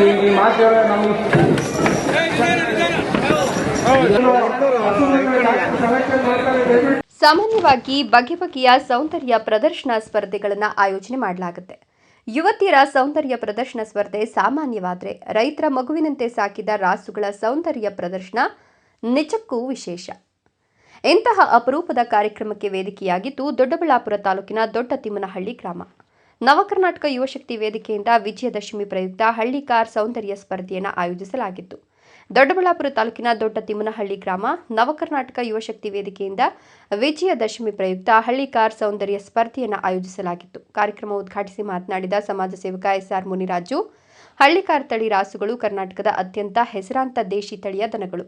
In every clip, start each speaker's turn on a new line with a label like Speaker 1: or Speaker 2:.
Speaker 1: ಯಾಕೆಂದ್ರೆ ನಮಗೆ
Speaker 2: ಸಾಮಾನ್ಯವಾಗಿ ಬಗೆ ಬಗೆಯ ಸೌಂದರ್ಯ ಪ್ರದರ್ಶನ ಸ್ಪರ್ಧೆಗಳನ್ನು ಆಯೋಜನೆ ಮಾಡಲಾಗುತ್ತೆ. ಯುವತಿಯರ ಸೌಂದರ್ಯ ಪ್ರದರ್ಶನ ಸ್ಪರ್ಧೆ ಸಾಮಾನ್ಯವಾದರೆ ರೈತರ ಮಗುವಿನಂತೆ ಸಾಕಿದ ರಾಸುಗಳ ಸೌಂದರ್ಯ ಪ್ರದರ್ಶನ ನಿಜಕ್ಕೂ ವಿಶೇಷ. ಇಂತಹ ಅಪರೂಪದ ಕಾರ್ಯಕ್ರಮಕ್ಕೆ ವೇದಿಕೆಯಾಗಿದ್ದು ದೊಡ್ಡಬಳ್ಳಾಪುರ ತಾಲೂಕಿನ ದೊಡ್ಡ ತಿಮ್ಮನಹಳ್ಳಿ ಗ್ರಾಮ. ನವಕರ್ನಾಟಕ ಯುವಶಕ್ತಿ ವೇದಿಕೆಯಿಂದ ವಿಜಯದಶಮಿ ಪ್ರಯುಕ್ತ ಹಳ್ಳಿ ಕಾರ್ ಸೌಂದರ್ಯ ಸ್ಪರ್ಧೆಯನ್ನು ಆಯೋಜಿಸಲಾಗಿತ್ತು. ದೊಡ್ಡಬಳ್ಳಾಪುರ ತಾಲೂಕಿನ ದೊಡ್ಡ ತಿಮ್ಮನಹಳ್ಳಿ ಗ್ರಾಮ ನವಕರ್ನಾಟಕ ಯುವಶಕ್ತಿ ವೇದಿಕೆಯಿಂದ ವಿಜಯದಶಮಿ ಪ್ರಯುಕ್ತ ಹಳ್ಳಿ ಕಾರ್ ಸೌಂದರ್ಯ ಸ್ಪರ್ಧೆಯನ್ನು ಆಯೋಜಿಸಲಾಗಿತ್ತು. ಕಾರ್ಯಕ್ರಮ ಉದ್ಘಾಟಿಸಿ ಮಾತನಾಡಿದ ಸಮಾಜ ಸೇವಕ ಎಸ್ಆರ್ ಮುನಿರಾಜು ಹಳ್ಳಿಕಾರ್ ತಳಿ ರಾಸುಗಳು ಕರ್ನಾಟಕದ ಅತ್ಯಂತ ಹೆಸರಾಂತ ದೇಶಿ ತಳಿಯ ದನಗಳು.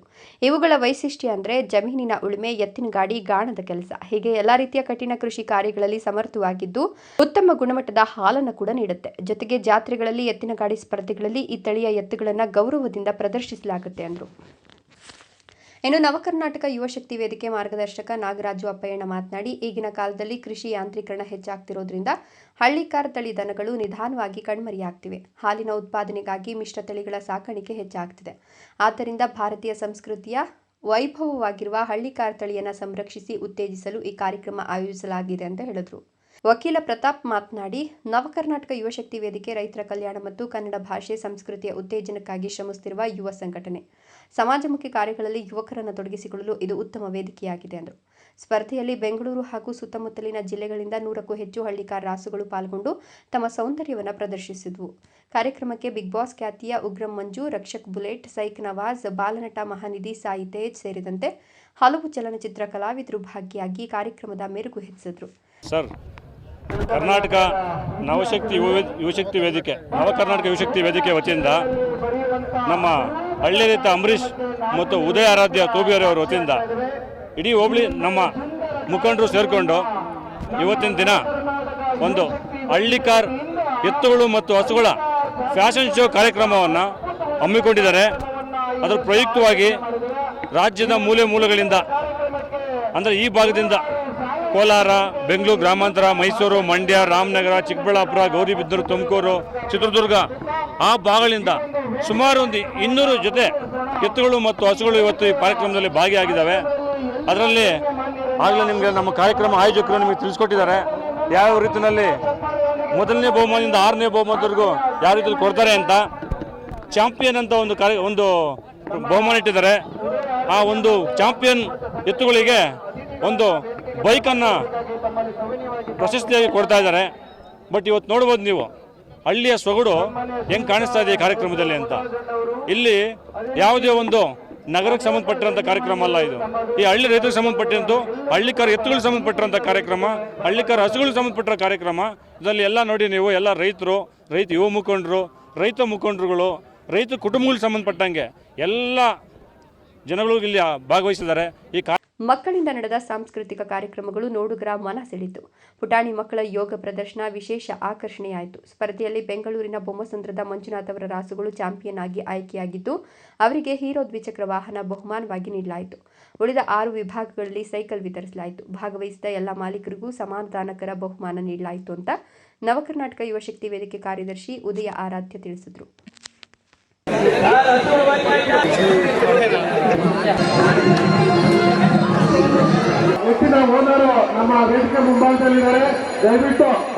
Speaker 2: ಇವುಗಳ ವೈಶಿಷ್ಟ್ಯ ಅಂದರೆ ಜಮೀನಿನ ಉಳುಮೆ ಎತ್ತಿನ ಗಾಡಿ ಗಾಣದ ಕೆಲಸ. ಹೀಗೆ ಎಲ್ಲ ರೀತಿಯ ಕಠಿಣ ಕೃಷಿ ಕಾರ್ಯಗಳಲ್ಲಿ ಸಮರ್ಥವಾಗಿದ್ದು ಉತ್ತಮ ಗುಣಮಟ್ಟದ ಹಾಲನ್ನು ಕೂಡ ನೀಡುತ್ತೆ. ಜೊತೆಗೆ ಜಾತ್ರೆಗಳಲ್ಲಿ ಎತ್ತಿನ ಗಾಡಿ ಸ್ಪರ್ಧೆಗಳಲ್ಲಿ ಈ ತಳಿಯ ಎತ್ತುಗಳನ್ನು ಗೌರವದಿಂದ ಪ್ರದರ್ಶಿಸಲಾಗುತ್ತೆ ಎಂದರು ಇನ್ನು ನವಕರ್ನಾಟಕ ಯುವಶಕ್ತಿ ವೇದಿಕೆ ಮಾರ್ಗದರ್ಶಕ ನಾಗರಾಜು ಅಪ್ಪಯ್ಯಣ್ಣ ಮಾತನಾಡಿ, ಈಗಿನ ಕಾಲದಲ್ಲಿ ಕೃಷಿ ಯಾಂತ್ರೀಕರಣ ಹೆಚ್ಚಾಗ್ತಿರೋದ್ರಿಂದ ಹಳ್ಳಿಕಾರ ತಳಿ ದನಗಳು ನಿಧಾನವಾಗಿ ಕಣ್ಮರೆಯಾಗ್ತಿವೆ. ಹಾಲಿನ ಉತ್ಪಾದನೆಗಾಗಿ ಮಿಶ್ರ ತಳಿಗಳ ಸಾಕಾಣಿಕೆ ಹೆಚ್ಚಾಗ್ತಿದೆ. ಆದ್ದರಿಂದ ಭಾರತೀಯ ಸಂಸ್ಕೃತಿಯ ವೈಭವವಾಗಿರುವ ಹಳ್ಳಿಕಾರ ತಳಿಯನ್ನು ಸಂರಕ್ಷಿಸಿ ಉತ್ತೇಜಿಸಲು ಈ ಕಾರ್ಯಕ್ರಮ ಆಯೋಜಿಸಲಾಗಿದೆ ಅಂತ ಹೇಳಿದರು. ವಕೀಲ ಪ್ರತಾಪ್ ಮಾತನಾಡಿ, ನವಕರ್ನಾಟಕ ಯುವಶಕ್ತಿ ವೇದಿಕೆ ರೈತರ ಕಲ್ಯಾಣ ಮತ್ತು ಕನ್ನಡ ಭಾಷೆ ಸಂಸ್ಕೃತಿಯ ಉತ್ತೇಜನಕ್ಕಾಗಿ ಶ್ರಮಿಸುತ್ತಿರುವ ಯುವ ಸಂಘಟನೆ. ಸಮಾಜಮುಖಿ ಕಾರ್ಯಗಳಲ್ಲಿ ಯುವಕರನ್ನು ತೊಡಗಿಸಿಕೊಳ್ಳಲು ಇದು ಉತ್ತಮ ವೇದಿಕೆಯಾಗಿದೆ ಎಂದರು ಸ್ಪರ್ಧೆಯಲ್ಲಿ ಬೆಂಗಳೂರು ಹಾಗೂ ಸುತ್ತಮುತ್ತಲಿನ ಜಿಲ್ಲೆಗಳಿಂದ ನೂರಕ್ಕೂ ಹೆಚ್ಚು ಹಳ್ಳಿಕಾರ ರಾಸುಗಳು ಪಾಲ್ಗೊಂಡು ತಮ್ಮ ಸೌಂದರ್ಯವನ್ನು ಪ್ರದರ್ಶಿಸಿದವು. ಕಾರ್ಯಕ್ರಮಕ್ಕೆ ಬಿಗ್ ಬಾಸ್ ಖ್ಯಾತಿಯ ಉಗ್ರಂ ಮಂಜು, ರಕ್ಷಕ್ ಬುಲೆಟ್, ಸೈಕ್ ನವಾಜ್, ಬಾಲನಟ ಮಹಾನಿಧಿ ಸಾಯಿ ತೇಜ್ ಸೇರಿದಂತೆ ಹಲವು ಚಲನಚಿತ್ರ ಕಲಾವಿದರು ಭಾಗಿಯಾಗಿ ಕಾರ್ಯಕ್ರಮದ ಮೆರುಗು ಹೆಚ್ಚಿಸಿದರು.
Speaker 3: ಸರ್ ಕರ್ನಾಟಕ ನವಶಕ್ತಿ ಯುವ ಯುವಶಕ್ತಿ ವೇದಿಕೆ ನವ ಕರ್ನಾಟಕ ಯುವಶಕ್ತಿ ವೇದಿಕೆ ವತಿಯಿಂದ ನಮ್ಮ ಹಳ್ಳಿ ರೈತ ಅಂಬರೀಷ್ ಮತ್ತು ಉದಯ ಆರಾಧ್ಯ ತೋಬಿಯವರ ವತಿಯಿಂದ ಇಡೀ ಹೋಬಳಿ ನಮ್ಮ ಮುಖಂಡರು ಸೇರಿಕೊಂಡು ಇವತ್ತಿನ ದಿನ ಒಂದು ಹಳ್ಳಿಕಾರ್ ಎತ್ತುಗಳು ಮತ್ತು ಹಸುಗಳ ಫ್ಯಾಷನ್ ಶೋ ಕಾರ್ಯಕ್ರಮವನ್ನು ಹಮ್ಮಿಕೊಂಡಿದ್ದಾರೆ. ಅದರ ಪ್ರಯುಕ್ತವಾಗಿ ರಾಜ್ಯದ ಮೂಲೆ ಮೂಲೆಗಳಿಂದ, ಅಂದರೆ ಈ ಭಾಗದಿಂದ ಕೋಲಾರ, ಬೆಂಗಳೂರು, ಗ್ರಾಮಾಂತರ, ಮೈಸೂರು, ಮಂಡ್ಯ, ರಾಮನಗರ, ಚಿಕ್ಕಬಳ್ಳಾಪುರ ಗೌರಿಬಿದ್ದೂರು ತುಮಕೂರು, ಚಿತ್ರದುರ್ಗ ಆ ಭಾಗಗಳಿಂದ ಸುಮಾರು ಒಂದು ಇನ್ನೂರು ಜೊತೆ ಎತ್ತುಗಳು ಮತ್ತು ಹಸುಗಳು ಇವತ್ತು ಈ ಕಾರ್ಯಕ್ರಮದಲ್ಲಿ ಭಾಗಿಯಾಗಿದ್ದಾವೆ. ಅದರಲ್ಲಿ ಆಗಲೇ ನಿಮಗೆ ನಮ್ಮ ಕಾರ್ಯಕ್ರಮ ಆಯೋಜಕರು ನಿಮಗೆ ತಿಳಿಸ್ಕೊಟ್ಟಿದ್ದಾರೆ. ಯಾವ ರೀತಿಯಲ್ಲಿ ಮೊದಲನೇ ಬಹುಮಾನದಿಂದ ಆರನೇ ಬಹುಮಾನದವರೆಗೂ ಯಾವ ರೀತಿಯಲ್ಲಿ ಕೊಡ್ತಾರೆ ಅಂತ ಚಾಂಪಿಯನ್ ಅಂತ ಒಂದು ಕಾರ್ಯ, ಒಂದು ಬಹುಮಾನ ಇಟ್ಟಿದ್ದಾರೆ. ಆ ಒಂದು ಚಾಂಪಿಯನ್ ಎತ್ತುಗಳಿಗೆ ಒಂದು ಬೈಕನ್ನು ಪ್ರಶಸ್ತಿಯಾಗಿ ಕೊಡ್ತಾ ಇದ್ದಾರೆ. ಬಟ್ ಇವತ್ತು ನೋಡ್ಬೋದು ನೀವು, ಹಳ್ಳಿಯ ಸೊಗಡು ಹೆಂಗೆ ಕಾಣಿಸ್ತಾ ಇದೆ ಈ ಕಾರ್ಯಕ್ರಮದಲ್ಲಿ ಅಂತ. ಇಲ್ಲಿ ಯಾವುದೇ ಒಂದು ನಗರಕ್ಕೆ ಸಂಬಂಧಪಟ್ಟಿರೋಂಥ ಕಾರ್ಯಕ್ರಮ ಅಲ್ಲ ಇದು. ಈ ಹಳ್ಳಿ ರೈತರಿಗೆ ಸಂಬಂಧಪಟ್ಟಿದ್ದು ಹಳ್ಳಿಕಾರ ಎತ್ತುಗಳಿಗೆ ಸಂಬಂಧಪಟ್ಟಿರೋಂಥ ಕಾರ್ಯಕ್ರಮ, ಹಳ್ಳಿಕಾರ ಹಸುಗಳಿಗೆ ಸಂಬಂಧಪಟ್ಟಿರೋ ಕಾರ್ಯಕ್ರಮ. ಇದರಲ್ಲಿ ಎಲ್ಲ ನೋಡಿ ನೀವು, ಎಲ್ಲ ರೈತರು, ರೈತ ಯುವ ಮುಖಂಡರು, ರೈತ ಮುಖಂಡರುಗಳು, ರೈತ ಕುಟುಂಬಗಳಿಗೆ ಸಂಬಂಧಪಟ್ಟಂಗೆ ಎಲ್ಲ ಜನಗಳು ಇಲ್ಲಿ ಭಾಗವಹಿಸಿದ್ದಾರೆ. ಈ
Speaker 2: ಮಕ್ಕಳಿಂದ ನಡೆದ ಸಾಂಸ್ಕೃತಿಕ ಕಾರ್ಯಕ್ರಮಗಳು ನೋಡುಗರ ಮನ ಸೆಳೆತು ಪುಟಾಣಿ ಮಕ್ಕಳ ಯೋಗ ಪ್ರದರ್ಶನ ವಿಶೇಷ ಆಕರ್ಷಣೆಯಾಯಿತು. ಸ್ಪರ್ಧೆಯಲ್ಲಿ ಬೆಂಗಳೂರಿನ ಬೊಮ್ಮಸಂದ್ರದ ಮಂಜುನಾಥ್ ಅವರ ರಾಸುಗಳು ಚಾಂಪಿಯನ್ ಆಗಿ ಆಯ್ಕೆಯಾಗಿದ್ದು, ಅವರಿಗೆ ಹೀರೋ ದ್ವಿಚಕ್ರ ವಾಹನ ಬಹುಮಾನವಾಗಿ ನೀಡಲಾಯಿತು. ಉಳಿದ ಆರು ವಿಭಾಗಗಳಲ್ಲಿ ಸೈಕಲ್ ವಿತರಿಸಲಾಯಿತು. ಭಾಗವಹಿಸಿದ ಎಲ್ಲ ಮಾಲೀಕರಿಗೂ ಸಮಾಧಾನಕರ ಬಹುಮಾನ ನೀಡಲಾಯಿತು ಅಂತ ನವಕರ್ನಾಟಕ ಯುವಶಕ್ತಿ ವೇದಿಕೆ ಕಾರ್ಯದರ್ಶಿ ಉದಯ ಆರಾಧ್ಯ ತಿಳಿಸಿದರು.
Speaker 1: ಹೆಚ್ಚಿನ ಓನರು ನಮ್ಮ ವೇದಿಕೆ ಮುಂಭಾಗದಲ್ಲಿದ್ದಾರೆ. ದಯವಿಟ್ಟು